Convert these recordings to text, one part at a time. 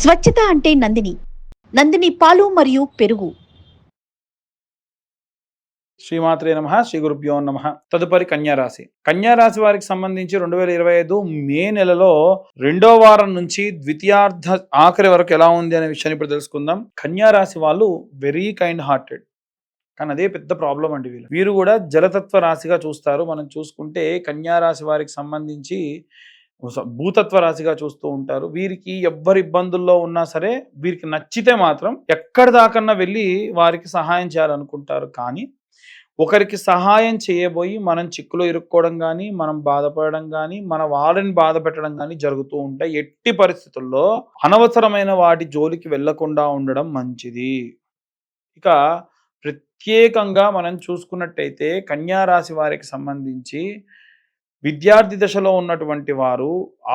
స్వచ్ఛత అంటే నందిని. నందిని పాలు మరియు పెరుగు. శ్రీమాత్రే నమ శ్రీ గురుభ్యో నమ. తదుపరి కన్యారాశి. కన్యారాశి వారికి సంబంధించి రెండు వేల ఇరవై ఐదు మే నెలలో రెండో వారం నుంచి ద్వితీయార్థ ఆఖరి వరకు ఎలా ఉంది అనే విషయాన్ని ఇప్పుడు తెలుసుకుందాం. కన్యారాశి వాళ్ళు వెరీ కైండ్ హార్టెడ్ కానీ అదే పెద్ద ప్రాబ్లం అండి వీళ్ళు. వీరు కూడా జలతత్వ రాశిగా చూస్తారు. మనం చూసుకుంటే కన్యారాశి వారికి సంబంధించి భూతత్వ రాశిగా చూస్తూ ఉంటారు. వీరికి ఎవ్వరి ఇబ్బందుల్లో ఉన్నా సరే వీరికి నచ్చితే మాత్రం ఎక్కడి దాకన్నా వెళ్ళి వారికి సహాయం చేయాలనుకుంటారు. కానీ ఒకరికి సహాయం చేయబోయి మనం చిక్కులో ఇరుక్కోవడం కానీ మనం బాధపడడం కానీ మన వాళ్ళని బాధ పెట్టడం కానీ జరుగుతూ ఉంటాయి. ఎట్టి పరిస్థితుల్లో అనవసరమైన వాటి జోలికి వెళ్ళకుండా ఉండడం మంచిది. ఇక ప్రత్యేకంగా మనం చూసుకున్నట్టయితే కన్యా రాశి వారికి సంబంధించి విద్యార్థి దశలో ఉన్నటువంటి వారు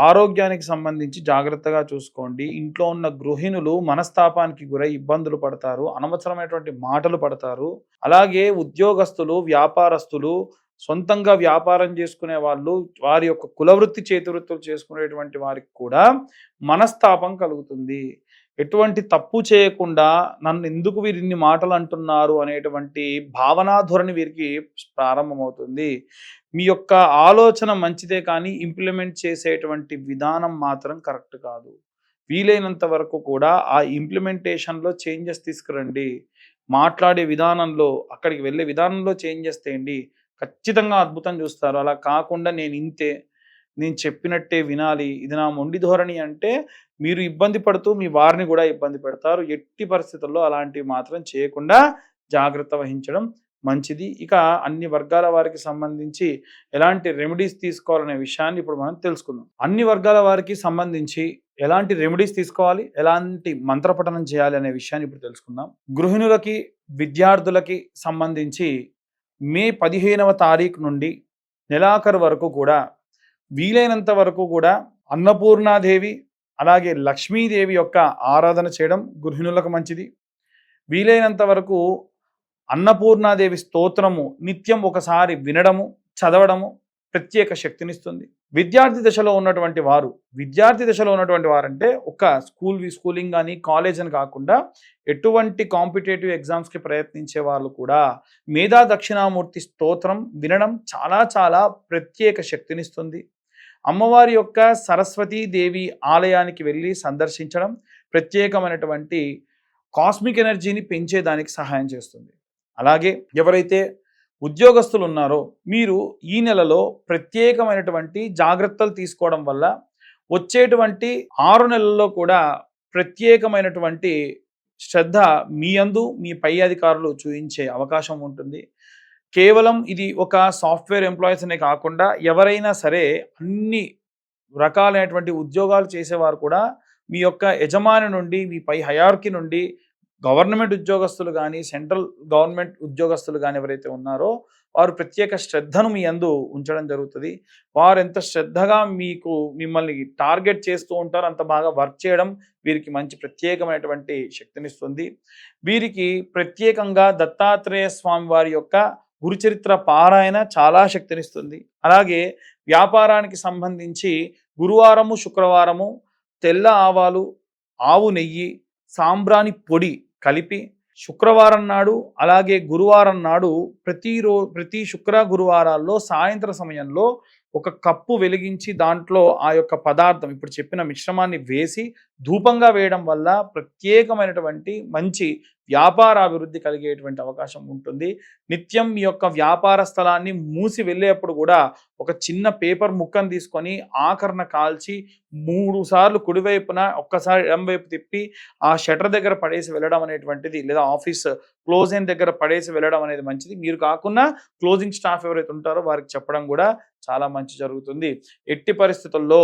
ఆరోగ్యానికి సంబంధించి జాగ్రత్తగా చూసుకోండి. ఇంట్లో ఉన్న గృహిణులు మనస్తాపానికి గురై ఇబ్బందులు పడతారు అనవసరమైనటువంటి మాటలు పడతారు. అలాగే ఉద్యోగస్తులు వ్యాపారస్తులు సొంతంగా వ్యాపారం చేసుకునే వాళ్ళు వారి యొక్క కులవృత్తి చేతివృత్తులు చేసుకునేటువంటి వారికి కూడా మనస్తాపం కలుగుతుంది. ఎటువంటి తప్పు చేయకుండా నన్ను ఎందుకు వీరు ఇన్ని మాటలు అంటున్నారు అనేటువంటి భావనాధోరణి వీరికి ప్రారంభమవుతుంది. మీ యొక్క ఆలోచన మంచిదే కానీ ఇంప్లిమెంట్ చేసేటువంటి విధానం మాత్రం కరెక్ట్ కాదు. వీలైనంత వరకు కూడా ఆ ఇంప్లిమెంటేషన్లో చేంజెస్ తీసుకురండి. మాట్లాడే విధానంలో అక్కడికి వెళ్ళే విధానంలో చేంజెస్ తేయండి ఖచ్చితంగా అద్భుతం చూస్తారు. అలా కాకుండా నేను ఇంతే నేను చెప్పినట్టే వినాలి. ఇది నా మొండి ధోరణి అంటే మీరు ఇబ్బంది పడుతూ మీ వారిని కూడా ఇబ్బంది పెడతారు. ఎట్టి పరిస్థితుల్లో అలాంటివి మాత్రం చేయకుండా జాగ్రత్త వహించడం మంచిది. ఇక అన్ని వర్గాల వారికి సంబంధించి ఎలాంటి రెమెడీస్ తీసుకోవాలనే విషయాన్ని ఇప్పుడు మనం తెలుసుకుందాం. అన్ని వర్గాల వారికి సంబంధించి ఎలాంటి రెమెడీస్ తీసుకోవాలి? ఎలాంటి మంత్రపఠనం చేయాలి అనే విషయాన్ని ఇప్పుడు తెలుసుకుందాం. గృహిణులకి విద్యార్థులకి సంబంధించి మే పదిహేనవ తారీఖు నుండి నెలాఖరు వరకు కూడా వీలైనంత వరకు కూడా అన్నపూర్ణాదేవి అలాగే లక్ష్మీదేవి యొక్క ఆరాధన చేయడం గృహిణులకు మంచిది. వీలైనంత వరకు అన్నపూర్ణాదేవి స్తోత్రము నిత్యం ఒకసారి వినడము చదవడము ప్రత్యేక శక్తినిస్తుంది. విద్యార్థి దశలో ఉన్నటువంటి వారు విద్యార్థి దశలో ఉన్నటువంటి వారంటే ఒక స్కూల్ స్కూలింగ్ కానీ కాలేజ్ అని కాకుండా ఎటువంటి కాంపిటేటివ్ ఎగ్జామ్స్కి ప్రయత్నించే వాళ్ళు కూడా మేధా దక్షిణామూర్తి స్తోత్రం వినడం చాలా చాలా ప్రత్యేక శక్తినిస్తుంది. అమ్మవారి యొక్క సరస్వతీదేవి ఆలయానికి వెళ్ళి సందర్శించడం ప్రత్యేకమైనటువంటి కాస్మిక్ ఎనర్జీని పెంచేదానికి సహాయం చేస్తుంది. అలాగే ఎవరైతే ఉద్యోగస్తులు ఉన్నారో మీరు ఈ నెలలో ప్రత్యేకమైనటువంటి జాగ్రత్తలు తీసుకోవడం వల్ల వచ్చేటువంటి ఆరు నెలల్లో కూడా ప్రత్యేకమైనటువంటి శ్రద్ధ మీ అందు మీ పై అధికారులు చూపించే అవకాశం ఉంటుంది. కేవలం ఇది ఒక సాఫ్ట్వేర్ ఎంప్లాయీస్ అనే కాకుండా ఎవరైనా సరే అన్ని రకాలైనటువంటి ఉద్యోగాలు చేసేవారు కూడా మీ యొక్క యజమాని నుండి మీ పై హయార్కి నుండి గవర్నమెంట్ ఉద్యోగస్తులు కానీ సెంట్రల్ గవర్నమెంట్ ఉద్యోగస్తులు కానీ ఎవరైతే ఉన్నారో వారు ప్రత్యేక శ్రద్ధను మీ అందు ఉంచడం జరుగుతుంది. వారు ఎంత శ్రద్ధగా మీకు మిమ్మల్ని టార్గెట్ చేస్తూ ఉంటారో అంత బాగా వర్క్ చేయడం వీరికి మంచి ప్రత్యేకమైనటువంటి శక్తినిస్తుంది. వీరికి ప్రత్యేకంగా దత్తాత్రేయ స్వామి వారి యొక్క గురుచరిత్ర పారాయణ చాలా శక్తినిస్తుంది. అలాగే వ్యాపారానికి సంబంధించి గురువారము శుక్రవారము తెల్ల ఆవాలు ఆవు నెయ్యి సాంబ్రాణి పొడి కలిపి శుక్రవారం నాడు అలాగే గురువారం నాడు ప్రతిరో ప్రతి శుక్ర గురువారాల్లో సాయంత్ర సమయంలో ఒక కప్పు వెలిగించి దాంట్లో ఆ యొక్క పదార్థం ఇప్పుడు చెప్పిన మిశ్రమాన్ని వేసి ధూపంగా వేయడం వల్ల ప్రత్యేకమైనటువంటి మంచి వ్యాపార అభివృద్ధి కలిగేటువంటి అవకాశం ఉంటుంది. నిత్యం మీ యొక్క వ్యాపార స్థలాన్ని మూసి వెళ్ళేప్పుడు కూడా ఒక చిన్న పేపర్ ముక్కను తీసుకొని ఆకరణ కాల్చి మూడు సార్లు కుడివైపున ఒక్కసారి ఎడంవైపు తిప్పి ఆ షటర్ దగ్గర పడేసి వెళ్ళడం అనేటువంటిది లేదా ఆఫీస్ క్లోజ్ అయిన దగ్గర పడేసి వెళ్ళడం అనేది మంచిది. మీరు కాకుండా క్లోజింగ్ స్టాఫ్ ఎవరైతే ఉంటారో వారికి చెప్పడం కూడా చాలా మంచి జరుగుతుంది. ఎట్టి పరిస్థితుల్లో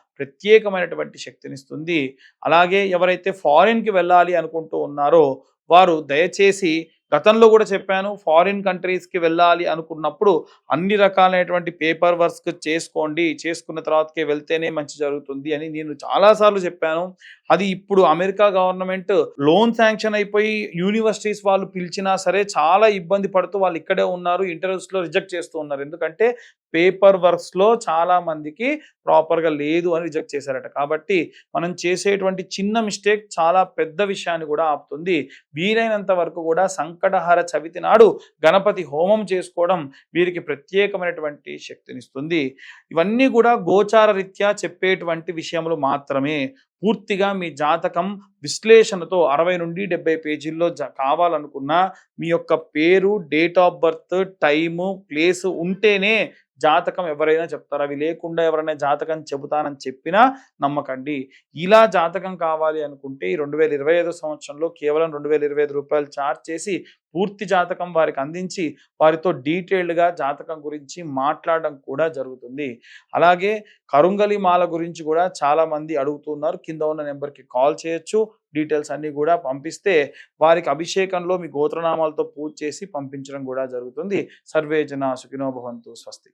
ప్రత్యేకమైనటువంటి శక్తినిస్తుంది. అలాగే ఎవరైతే ఫారిన్కి వెళ్ళాలి అనుకుంటూ ఉన్నారో వారు దయచేసి గతంలో కూడా చెప్పాను ఫారిన్ కంట్రీస్కి వెళ్ళాలి అనుకున్నప్పుడు అన్ని రకాలైనటువంటి పేపర్ వర్క్స్ చేసుకోండి చేసుకున్న తర్వాతకే వెళ్తేనే మంచి జరుగుతుంది అని నేను చాలాసార్లు చెప్పాను. అది ఇప్పుడు అమెరికా గవర్నమెంట్ లోన్ శాంక్షన్ అయిపోయి యూనివర్సిటీస్ వాళ్ళు పిలిచినా సరే చాలా ఇబ్బంది పడుతూ వాళ్ళు ఇక్కడే ఉన్నారు ఇంటర్వ్యూస్లో రిజెక్ట్ చేస్తూ ఉన్నారు. ఎందుకంటే పేపర్ వర్క్స్లో చాలా మందికి ప్రాపర్గా లేదు అని రిజెక్ట్ చేశారట. కాబట్టి మనం చేసేటువంటి చిన్న మిస్టేక్ చాలా పెద్ద విషయాన్ని కూడా ఆపుతుంది. వీలైనంత వరకు కూడా సంకటహార చవితి నాడు గణపతి హోమం చేసుకోవడం వీరికి ప్రత్యేకమైనటువంటి శక్తినిస్తుంది. ఇవన్నీ కూడా గోచార రీత్యా చెప్పేటువంటి విషయములు మాత్రమే. పూర్తిగా మీ జాతకం విశ్లేషణతో అరవై నుండి డెబ్బై పేజీల్లో కావాలనుకున్న మీ యొక్క పేరు date of birth time place ఉంటేనే జాతకం ఎవరైనా చెప్తారు? అవి లేకుండా ఎవరైనా జాతకం చెబుతానని చెప్పినా నమ్మకండి. ఇలా జాతకం కావాలి అనుకుంటే ఈ రెండు వేల ఇరవై ఐదు సంవత్సరంలో కేవలం రెండు వేల ఇరవై ఐదు రూపాయలు ఛార్జ్ చేసి పూర్తి జాతకం వారికి అందించి వారితో డీటెయిల్డ్గా జాతకం గురించి మాట్లాడడం కూడా జరుగుతుంది. అలాగే కరుంగలి మాల గురించి కూడా చాలామంది అడుగుతున్నారు. కింద ఉన్న నెంబర్కి కాల్ చేయొచ్చు. డీటెయిల్స్ అన్నీ కూడా పంపిస్తే వారికి అభిషేకంలో మీ గోత్రనామాలతో పూజ చేసి పంపించడం కూడా జరుగుతుంది. సర్వే జన సుఖినో భవంతు స్వస్తి.